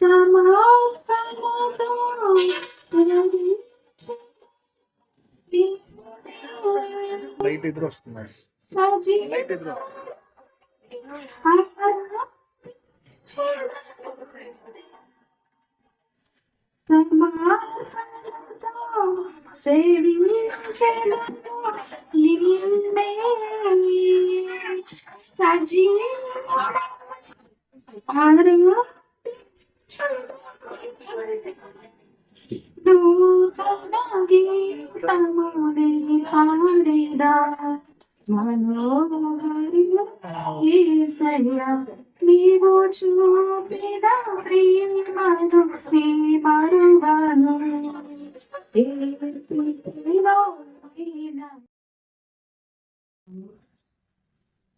సమర్పణతో light ఎదురు వస్తుంది. Light ఎదురు సేవించను నిన్నే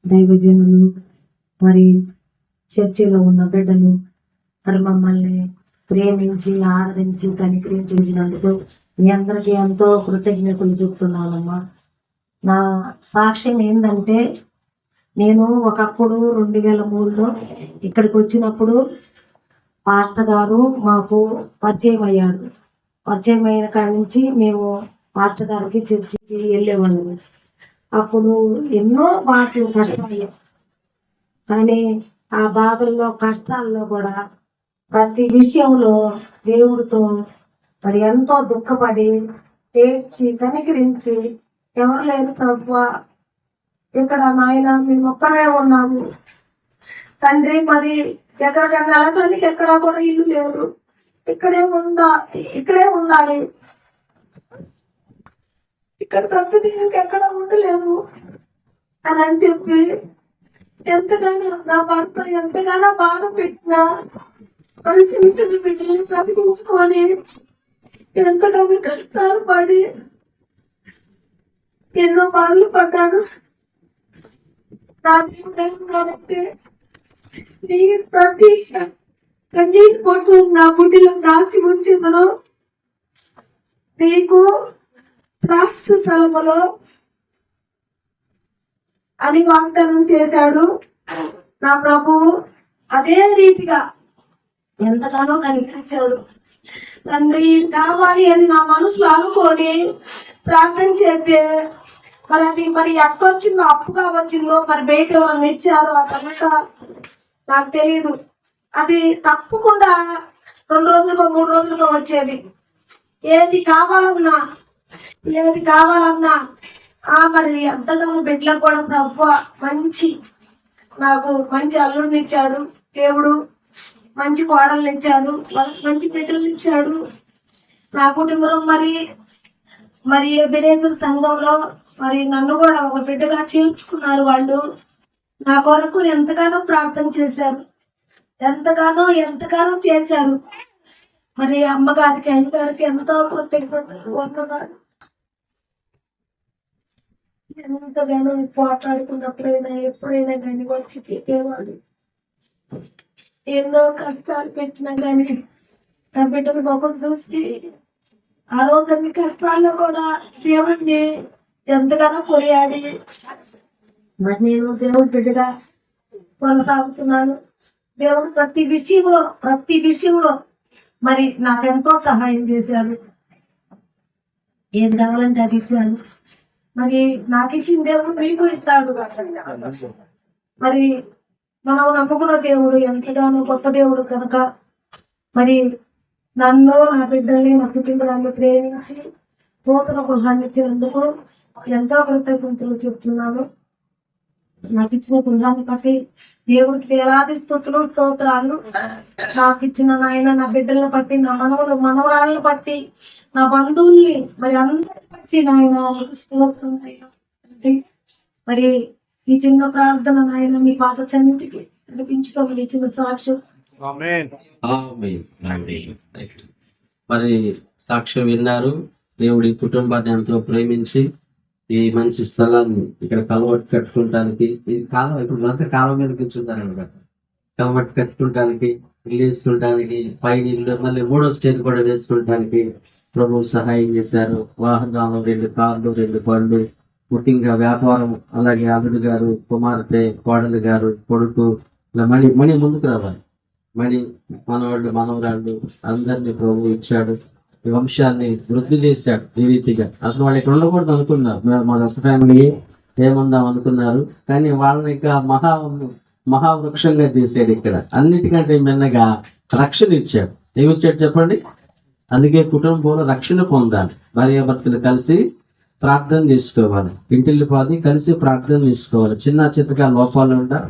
దైవజనులు మరి చర్చిలో ఉన్న బిడ్డలు మరి మమ్మల్ని ప్రేమించి ఆదరించి కనికరించినందుకు మీ అందరికీ ఎంతో కృతజ్ఞతలు చెప్తున్నానమ్మా. నా సాక్ష్యం ఏంటంటే నేను ఒకప్పుడు రెండు వేల మూడులో ఇక్కడికి వచ్చినప్పుడు పాస్టర్ గారు మాకు పరిచయం అయ్యాడు. పరిచయం అయిన కాడి నుంచి మేము పాస్టర్ గారికి చర్చికి వెళ్ళేవాళ్ళము. అప్పుడు ఎన్నో బాధలు కష్టాలు. కానీ ఆ బాధల్లో కష్టాల్లో కూడా ప్రతి విషయంలో దేవుడితో మరి ఎంతో దుఃఖపడి ఏడ్చి కనికరించి ఎవరు లేరు తప్ప ఇక్కడ నాయన మేము ఒక్కడే ఉన్నాము. తండ్రి మరి ఎక్కడికైనా వెళ్ళడానికి ఎక్కడా కూడా ఇల్లు లేరు. ఇక్కడే ఉండా ఇక్కడే ఉండాలి. ఇక్కడ తప్పితే ఇంకెక్కడ ఉండలేము అని అని చెప్పి ఎంతగానో నా భర్త ఎంతగానో బాధ పెట్టినా మరి చిన్న చిన్న బిడ్డలను ప్రకటించుకొని ఎంతగానో కష్టాలు పడి ఎన్నో బాధలు పడ్డాను నా దేవుడు కాబట్టి నీ ప్రతి కన్నీటి పొట్టు నా బుడ్డిలో రాసి ఉంచుదను నీకు ప్రాస్త స్థలములో అని వాగ్దానం చేశాడు. నా ప్రభువు అదే రీతిగా ఎంతగానో కనిపించాడు. తండ్రి కావాలి అని నా మనసులో అనుకొని ప్రార్థన చేస్తే మరి అది మరి ఎట్టొచ్చిందో అప్పుగా వచ్చిందో మరి బయట ఎవరైనా ఇచ్చారో ఆ తర్వాత నాకు తెలియదు అది తప్పకుండా రెండు రోజులకో మూడు రోజులుగా వచ్చేది. ఏది కావాలన్నా ఏది కావాలన్నా. ఆ మరి ఎంతగానో బిడ్డలకు కూడా ప్రభు మంచి నాకు మంచి అల్లుడిని ఇచ్చాడు దేవుడు మంచి కోడల్ని ఇచ్చాడు వాళ్ళకి మంచి బిడ్డలు ఇచ్చాడు. నా కుటుంబం మరి మరి బిరేంద్ర సంఘంలో మరి నన్ను కూడా ఒక బిడ్డగా చేర్చుకున్నారు వాళ్ళు. నా కొరకు ఎంతగానో ప్రార్థన చేశారు. ఎంతగానో ఎంతగానో చేశారు. మరి అమ్మగారికి అయ్యగారికి ఎంతో కృతజ్ఞత వందనాలు. ఎంతగానో పోట్లాడుకున్నప్పుడైనా ఎప్పుడైనా కానీ వచ్చి తిట్టేవాడు ఎన్నో కష్టాలు పెట్టినా కానీ నా బిడ్డల ముఖం చూసి ఆ రోజు కష్టాల్లో కూడా దేవుడిని ఎంతగానో కొనియాడి మరి నేను దేవుడి బిడ్డగా కొనసాగుతున్నాను. దేవుడు ప్రతి విషయంలో ప్రతి విషయంలో మరి నాకెంతో సహాయం చేశాడు. ఏది కావాలంటే అది ఇచ్చాడు. మరి నాకు ఇచ్చిన దేవుడు మీకు ఇస్తాడు మరి మనం నమ్ముకున్న దేవుడు ఎంతగానో గొప్ప దేవుడు కనుక మరి నన్ను నా బిడ్డల్ని నా కుటుంబాన్ని ప్రేమించి నూతన గృహాన్ని ఇచ్చినందుకు ఎంతో కృతజ్ఞతలు చెప్తున్నాను. నాకు ఇచ్చిన గృహాన్ని బట్టి దేవుడికి వేలాది స్థుతులు స్తోత్రాలు. నాకు ఇచ్చిన నాయన నా బిడ్డలను బట్టి నా మనవలు మనవరాలను బట్టి నా బంధువుల్ని మరి అందరిని బట్టి నాయన స్తోత్రం. మరి ఈ చిన్న ప్రార్థన నాయన మీ పాత చన్నిటికి అనిపించుకోమని ఇచ్చిన సాక్ష్యం. మరి సాక్ష్యం విన్నారు. దేవుడి కుటుంబాన్ని ఎంతో ప్రేమించి ఈ మంచి స్థలాన్ని ఇక్కడ కలవట్టు కట్టుకుంటానికి ఈ కాలం ఇప్పుడు అంతా కాలం మీద కూర్చుంటారు అనమాట కలవట్టు కట్టుకుంటానికి ఇల్లు వేసుకుంటానికి పైన ఇల్లు మళ్ళీ మూడో స్టేజ్ కూడా వేసుకుంటానికి ప్రభు సహాయం చేశారు. వాహనాలు రెండు కార్లు రెండు పళ్ళు ముఖ్యంగా వ్యాపారం అలాగే అల్లుడు గారు కుమార్తె కోడలు గారు కొడుకు ఇలా మణి మణి ముందుకు రావాలి. మణి మనవాళ్ళు మనవరాళ్ళు అందరినీ ప్రభు ఇచ్చాడు. ఈ వంశాన్ని వృద్ధి చేశాడు ఈ రీతిగా. అసలు వాళ్ళు ఇక్కడ ఉండకూడదు అనుకున్నారు. మేము మా ఒక ఫ్యామిలీ ఏమందాం అనుకున్నారు. కానీ వాళ్ళని ఇంకా మహా మహావృక్షంగా తీసాడు ఇక్కడ. అన్నిటికంటే మిన్నగా రక్షణ ఇచ్చాడు. ఏమిచ్చాడు చెప్పండి? అందుకే కుటుంబంలో రక్షణ పొందాలి. భార్యాభర్తలు కలిసి ప్రార్థన చేసుకోవాలి. ఇంటిల్లి పాది కలిసి ప్రార్థన చేసుకోవాలి. చిన్న చిత్తగా లోపాలు ఉండ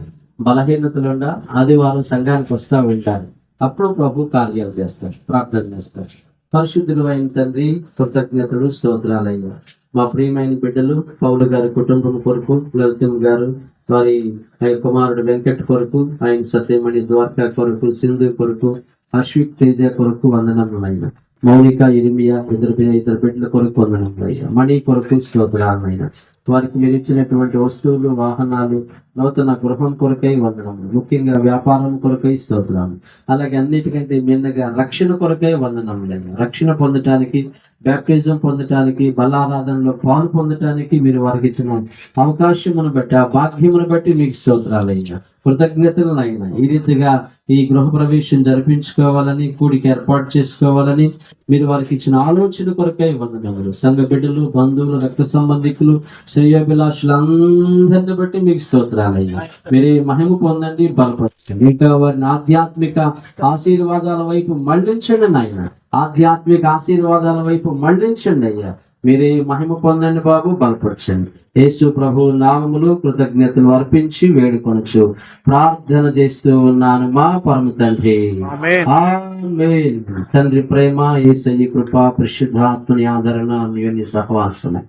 బలహీనతలు ఉండ ఆదివారం సంఘానికి వస్తా ఉంటారు. అప్పుడు ప్రభు కార్యాలు చేస్తారు ప్రార్థన చేస్తారు పరిశుద్ధుడు అయిన తండ్రి కృతజ్ఞతలు స్తోత్రాలయ్యా మా ప్రియమైన బిడ్డలు పౌలు గారి కుటుంబం కొరకు లలితం గారు వారి ఆయన కుమారుడు వెంకట్ కొరకు ఆయన సత్యమణి ద్వారకా కొరకు సింధు కొరకు అశ్విక్ తేజ కొరకు వందనములైన. మౌలిక ఇరిమియా ఇద్దరు ఇద్దరు బిడ్డల కొరకు వందనములయ్యా మణి కొరకు స్తోత్రాలైన. వారికి మీరు ఇచ్చినటువంటి వస్తువులు వాహనాలు నూతన గృహం కొరకై వందనములు ముఖ్యంగా వ్యాపారం కొరకై స్తోత్రాలు అలాగే అన్నిటికంటే మిన్నగా రక్షణ కొరకై వందనములయ్యా రక్షణ పొందటానికి బ్యాప్టిజం పొందటానికి బలారాధనలో పాలు పొందటానికి మీరు వారికి ఇచ్చిన అవకాశమును బట్టి ఆ భాగ్యమును బట్టి మీకు స్తోత్రాలయ్యా. కృతజ్ఞతలు అయినా ఈ రీతిగా ఈ గృహ ప్రవేశం జరిపించుకోవాలని కూడికి ఏర్పాటు చేసుకోవాలని మీరు వారికి ఇచ్చిన ఆలోచన కొరకై వందనములు. సంఘ బిడ్డలు బంధువులు రక్త సంబంధికులు శ్రేయోభిలాషులందరిని బట్టి మీకు స్తోత్రాలయ్యా. మీరు మహిమ పొందండి బలపరచండి. ఇంకా వారిని ఆధ్యాత్మిక ఆశీర్వాదాల వైపు మళ్ళించండి నాయన. ఆధ్యాత్మిక ఆశీర్వాదాల వైపు మళ్ళించండి అయ్యా. మీరే మహిమ పొందండి బాబు బలపరచండి. యేసు ప్రభు నామములు కృతజ్ఞతలు అర్పించి వేడుకొనొచ్చు ప్రార్థన చేస్తూ ఉన్నాను మా పరమ తండ్రి. తండ్రి ప్రేమ ఏసయ్య కృప పరిశుద్ధాత్మని ఆదరణ అన్యోన్య సహవాసము.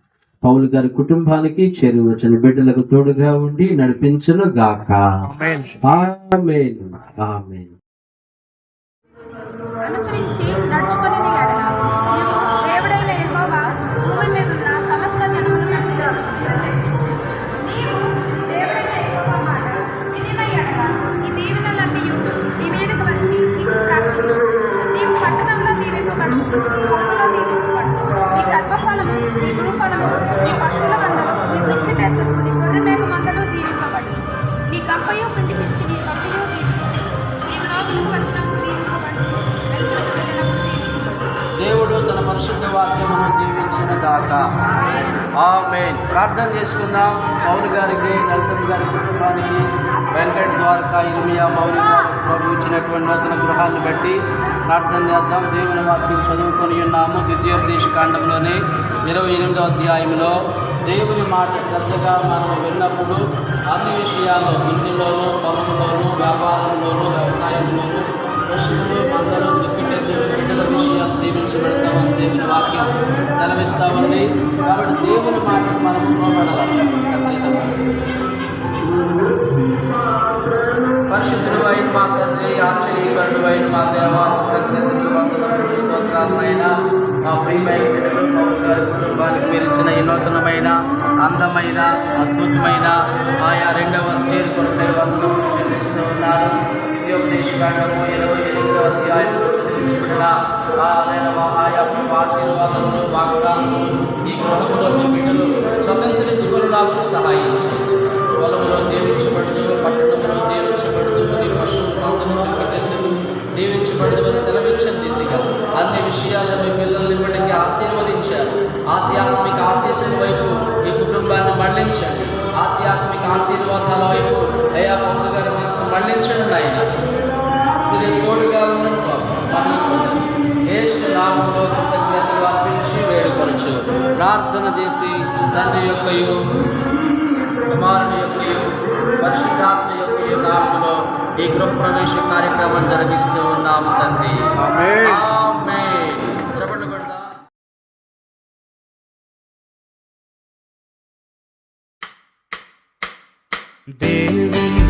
పౌలు గారి కుటుంబానికి చేరువ వచ్చిన బిడ్డలకు తోడుగా ఉండి నడిపించును గాక. ఆమేన్ ఆమేన్. ఆమేన్. అనుసరించి ప్రార్థన చేసుకుందాం. పౌరు గారికి నరసింహ గారి కుటుంబానికి వెంకట ద్వారకా ఇర్మియా మౌలి గారికి ప్రభు ఇచ్చినటువంటి నూతన గృహాన్ని బట్టి ప్రార్థన చేద్దాం. దేవుని వాక్యం చదువుకొని ఉన్నాము. ద్వితీయోపదేశ కాండంలోని ఇరవై ఎనిమిదో అధ్యాయంలో దేవుని మాట శ్రద్ధగా మనం విన్నప్పుడు అన్ని విషయాల్లో ఇంటిలోనూ పొలంలోనూ వ్యాపారంలోనూ వ్యవసాయంలోనూ పశువులు మందరూ దుప్పిటెద్దులు బిడ్డల విషయాలు దీవించబడతామని దేవుని వాక్యం సెలవిస్తా ఉంది కాబట్టి దేవుని మాటకు మనం లోబడాలి పరిశుద్ధుడు అయిన మా తండ్రి ఆశ్చర్యకరుడు అయిన మా దేవ కృతజ్ఞతలు వందనములు స్తోత్రాలైనా మా ప్రియమైన బిడ్డలు పౌరు గారి కుటుంబానికి మీరు ఇచ్చిన ఈ నూతనమైన అందమైన అద్భుతమైన ఆయా రెండవ స్టేజ్ కొరకై వందలు చెల్లిస్తూ ఉన్నారు. ఉద్యోగ విద్యోపదేశకాండము ఇరవై ఎనిమిదవ అధ్యాయంలో చదివించబడిన ఆ ఆయన ఆయా ఆశీర్వాదములు వాగ్దానములు ఈ గృహములో మీ బిడ్డలు స్వతంత్రించుకునేలాగా సహాయం చేయండి పొలంలో దీవించబడదు పట్టణంలో దీవించబడదు నీ పశువు మందులు పిల్లలు దీవించబడదు అని సెలవించండి అన్ని విషయాల్లో మీ పిల్లల్ని ఇప్పటికీ ఆశీర్వదించారు. ఆధ్యాత్మిక ఆశీస్సుల వైపు మీ కుటుంబాన్ని మళ్ళించండి ఆధ్యాత్మిక ఆశీర్వాదాల వైపు అయ్యా పౌరు గారి మనసు మళ్ళించండి ఆయన యేసు నామములో కృతజ్ఞతలు అర్పించి వేడుకొనచ్చు ప్రార్థన చేసి తండ్రి యొక్కయు కుమారుని యొక్కయు పరిశుద్ధాత్మ యొక్కయు నామములో ఈ గృహ ప్రవేశ కార్యక్రమం జరిగిస్తూ ఉన్నాము తండ్రి. చెప్పండి కొడదా దేవుని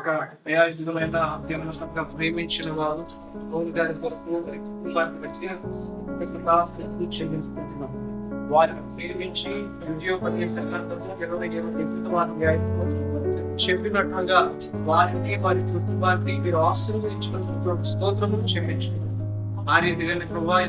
ఒక ప్రయాసితమైన అత్యంతంగా ప్రేమించిన వారు పౌలు గారి కొరకు కుటుంబాన్ని బట్టి చెల్లిస్తున్నాం. వారిని ప్రేమించి ఉద్యోగపదేశంగా ఇరవై ఇరవై చెప్పినట్లుగా వారిని వారి కుటుంబాన్ని మీరు ఆశీర్వదించినటువంటి స్తోత్రము చెల్లించుకున్నాం ఆ రీతిగా ప్రభా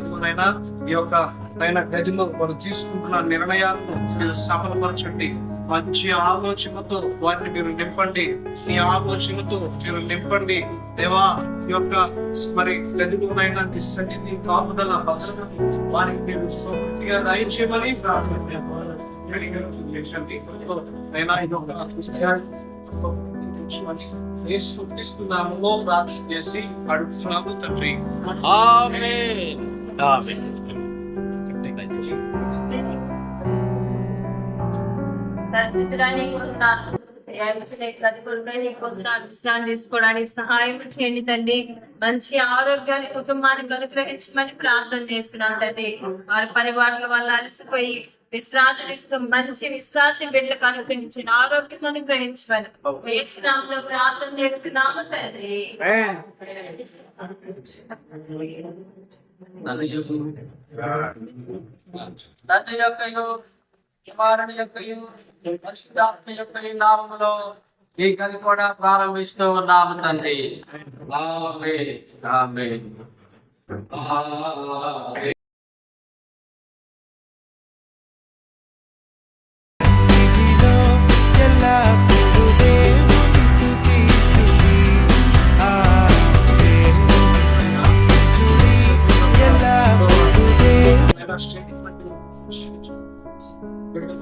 ఈ యొక్క పైన గదిలో వారు తీసుకుంటున్న నిర్ణయాలను మీరు సఫలపరచండి. మంచి ఆలోచనతో వారిని మీరు నింపండి. ఈ ఆలోచనతో మీరు నింపండి. దేవా ఈ యొక్క మరి గదిలోనైనా మీ సన్నిధి కాపుదల భద్రతను వారికి మీరు సమృద్ధిగా దయచేయమని ప్రార్థన చేసి అడుగుతున్నాము తండ్రి. ఆమేన్. ఆమేన్. పరిశుద్ధురాని కొంటున్నాను. అది కొరకై నీకు కొంటున్నాను. విశ్రాంతి తీసుకోవడానికి సహాయం చేయండి తండ్రి. మంచి ఆరోగ్యాన్ని కుటుంబానికి అనుగ్రహించమని ప్రార్థన చేస్తున్నాను తండ్రి. వారి పరిపాలన వల్ల అలసిపోయి విశ్రాంతి తీస్తూ మంచి విశ్రాంతి బిడ్డలకు అనుగ్రహించిన ఆరోగ్యం అనుగ్రహించమని వేసినాములో ప్రార్థన చేస్తున్నాము తండ్రి. తండ్రి యొక్కయు కుమారుని యొక్కయు పరిశుద్ధాత్మ యొక్క నామములో ఈ గది కూడా ప్రారంభిస్తూ ఉన్నాము తండ్రి. ఆమేన్. ఆమేన్.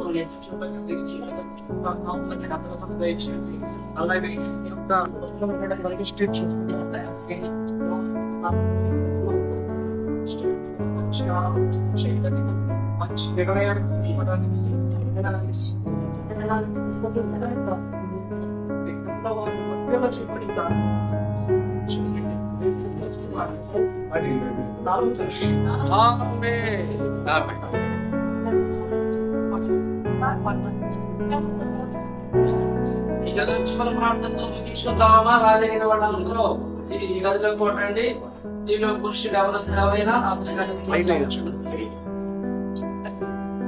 колесо, човек да тече, това много ме така да бъде вече. Але ви, да, ще чувствам да е афина, но ще чувствам, че да ми Much bigger and deeper than the Amen. Amen. ఈ గది చివరి ప్రాంతంతో ముగించుకుందామా రాజగిన వాళ్ళందరూ ఈ ఈ గదిలో కొట్టండి దీనిలో పురుషుడు ఎవరు ఎవరైనా అతని గదికి వచ్చి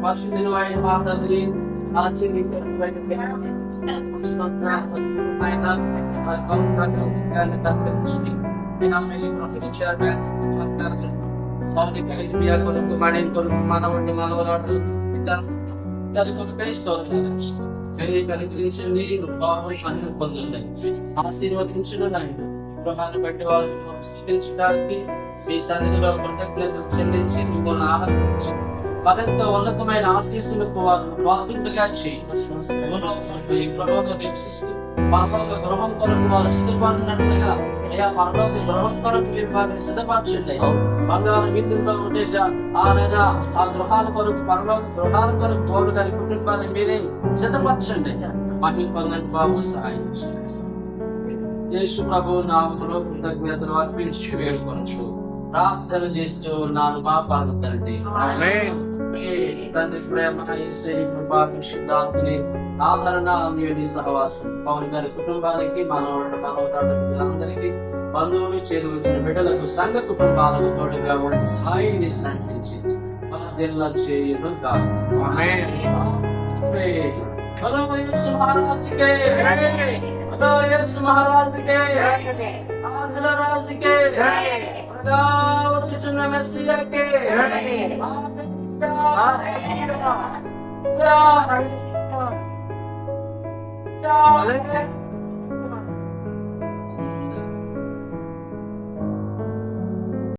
పరిశుద్ధులు అయిన మా తండ్రి ఆశ్చర్య కొరకు మడి కొరకు మనవండి మనవరాడు దాని కొరకు స్తోత్రాలు కలిగించండి బాబు పొందండి ఆశీర్వదించడం నాయుడు గృహాన్ని బట్టి వాళ్ళు స్వీకరించడానికి మీ సన్నిధిలో కృతజ్ఞతలు చెల్లించి మిమ్మల్ని ఆరాధించి మరింత ఉన్నతమైన ఆశీస్సులకు వారు పాత్రులుగా చేయి ఈ ప్రభావం నివసిస్తూ పరలోక గృహం కొరకు వారు సిద్ధపడినట్లుగా అయ్యా పరలోక గృహం కొరకు మీరు వారిని సిద్ధపరచండి బంగారు విందుల్లో ఉండే ఆయన ఆ గృహాల కొరకు పరలోక గృహాల కొరకు పౌరు గారి కుటుంబాన్ని మీరే సిద్ధపరచండి మహిళ పొందండి బాబు సహాయం చేయండి యేసు ప్రభు నామములో కృతజ్ఞతలు అర్పించి వేడుకొనచ్చు ప్రార్థన చేస్తూ ఉన్నాను మా పరమ తండ్రి ఆమేన్. మీ తండ్రి ప్రేమ యేసే కృపా పరిశుద్ధాత్మని ఆదరణ అన్యోని సహవాసం. పవన్ గారి కుటుంబానికి మనవడు మనవరాడు అందరికీ బంధువులు చేరువచ్చిన బిడ్డలకు సంఘ కుటుంబాలకు తోడుగా ఉండి సహాయం చేసి మన దిల్ల కాదు ఆమేన్. హలో యేసు మహారాజుకే. హలో యేసు మహారాజుకే. ఆజల రాజుకే. త్వరగా వచ్చుచున్న మెస్సియాకే. హల్లెలూయా. Bye.